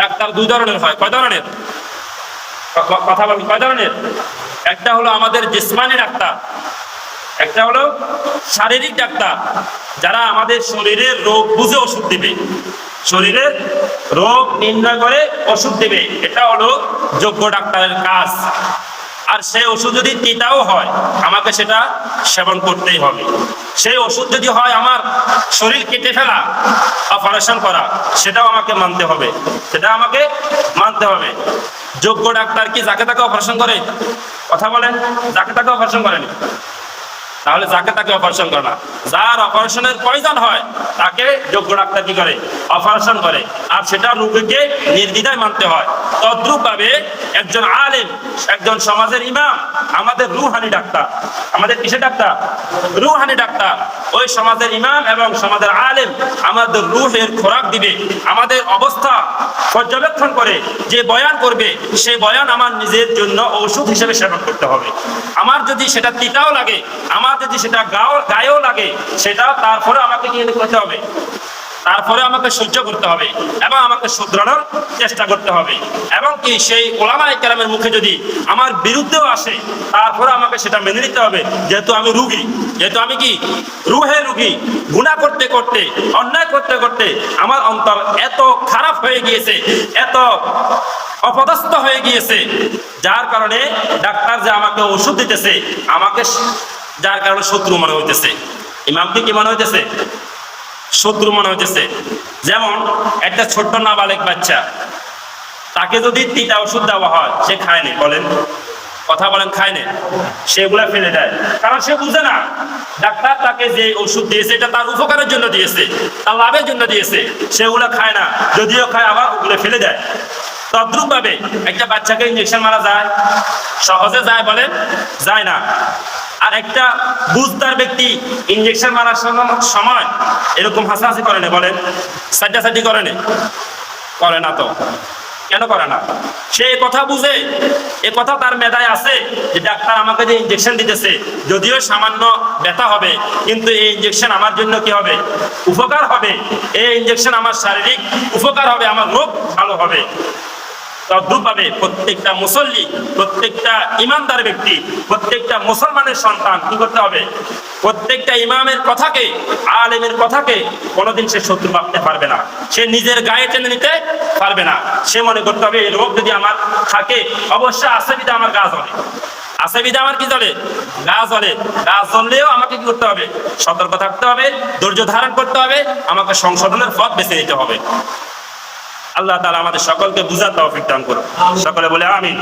Doctor দুই ধরনের হয়। কয় ধরনের? কথা বলি, কয় ধরনের? একটা হলো আমাদের জিসমানি ডাক্তার, একটা হলো শারীরিক ডাক্তার, যারা আমাদের শরীরের রোগ বুঝে ওষুধ দিবে। শরীরের রোগ নির্ণয় করে ওষুধ দিবে। এটা হলো যোগ্য ডাক্তারের কাজ। আর সেই ওষুধ যদি তিতাও হয়, আমাকে সেটা সেবন করতেই হবে। সেই ওষুধ যদি হয় আমার শরীর কেটে ফেলা অপারেশন করা, সেটাও আমাকে মানতে হবে। সেটা আমাকে মানতে হবে। যোগ্য ডাক্তার কি যাকে তাকে অপারেশন করে? কথা বলেন, যাকে তাকে অপারেশন করেনি। তাহলে যাকে তাকে অপারেশন করে না। যার অপারেশনের প্রয়োজন হয়, তাকে যোগ্য ডাক্তার কি করে? অপারেশন করে। আর সেটা রোগীকে নির্দ্বিধায় মানতে হয়। তদ্রুপ ভাবে একজন আলেম, একজন সমাজের ইমাম, আমাদের রুহানি ডাক্তার। আমাদের কিসের ডাক্তার? Rouhani doctor. ওই সমাজের ইমাম এবং সমাজের আলেম আমাদের রুহের খোরাক দিবে, আমাদের অবস্থা পর্যবেক্ষণ করে, যে বয়ান করবে সেই বয়ান আমার নিজের জন্য ঔষধ হিসেবে সেবন করতে হবে। আমার যদি সেটা তিতাও লাগে, আমার যদি সেটা গাও গায়েও লাগে, সেটা তারপরে আমাকে কি করতে হবে? তারপরে আমাকে সহ্য করতে হবে এবং আমাকে শুধরানোর চেষ্টা করতে হবে। এবং কি সেই ওলামা কেরামের মুখে যদি আমার বিরুদ্ধেও আসে, তারপরে আমাকে সেটা মেনে নিতে হবে। যেহেতু আমি রুগী, যেহেতু আমি কি রুহে রুগী, গুণা করতে করতে, অন্যায় করতে করতে আমার অন্তর এত খারাপ হয়ে গিয়েছে, এত অপদস্থ হয়ে গিয়েছে, যার কারণে ডাক্তার যে আমাকে ওষুধ দিতেছে, আমাকে যার কারণে শত্রু মনে হইতেছে। ইমামকে কি মনে হইতেছে? শত্রু মনে হইতেছে। যেমন, একটা ছোট্ট নাবালেক বাচ্চা, তাকে যদি তিতা ওষুধ দেওয়া হয়, সে খায় না বলেন। কথা বলেন খায় না সেগুলা ফেলে দেয়। কারণ সে বুঝে না, ডাক্তার তাকে যে ওষুধ দিয়েছে, এটা তার উপকারের জন্য দিয়েছে, তার লাভের জন্য দিয়েছে সেগুলো খায় না, যদিও খায়, আবার ওগুলো ফেলে দেয়। তদ্রুপ ভাবে একটা বাচ্চাকে ইঞ্জেকশন মারা যায়, সহজে যায় বলেন? যায় না। আর একটা বুঝদার ব্যক্তি ইঞ্জেকশন মারার সময় এরকম হাসাহাসি করে না, বলেন, সাইডাসাইডি করে না করে না তো। কেন করে না? সে কথা বুঝে, এ কথা তার মেধায় আছে যে ডাক্তার আমাকে যে ইঞ্জেকশন দিতেছে, যদিও সামান্য ব্যথা হবে, কিন্তু এই ইঞ্জেকশন আমার জন্য কি হবে? উপকার হবে। এই ইঞ্জেকশন আমার শারীরিক উপকার হবে, আমার রোগ ভালো হবে। তদ্রুপভাবে প্রত্যেকটা মুসল্লি, প্রত্যেকটা ইমানদার ব্যক্তি, প্রত্যেকটা মুসলমানের সন্তান কি করতে হবে? প্রত্যেকটা ইমামের কথাকে, আলেমের কথাকে কোনোদিন সে শত্রু ভাবতে পারবে না। সে নিজের গায়ে টেনে নিতে পারবে না। সে মনে করতে হবে, এই রোগ যদি আমার থাকে, অবশ্যই আছে বিধে আমার গা জ্বলে। আছে বিধে আমার কি জ্বলে? গা জ্বলে। গা জ্বললেও আমাকে কি করতে হবে? সতর্ক থাকতে হবে, ধৈর্য ধারণ করতে হবে, আমাকে সংশোধনের পথ বেছে নিতে হবে। আল্লাহ তালা আমাদের সকলকে বুঝার তৌফিক দান করুন সকলে বলে আমিন।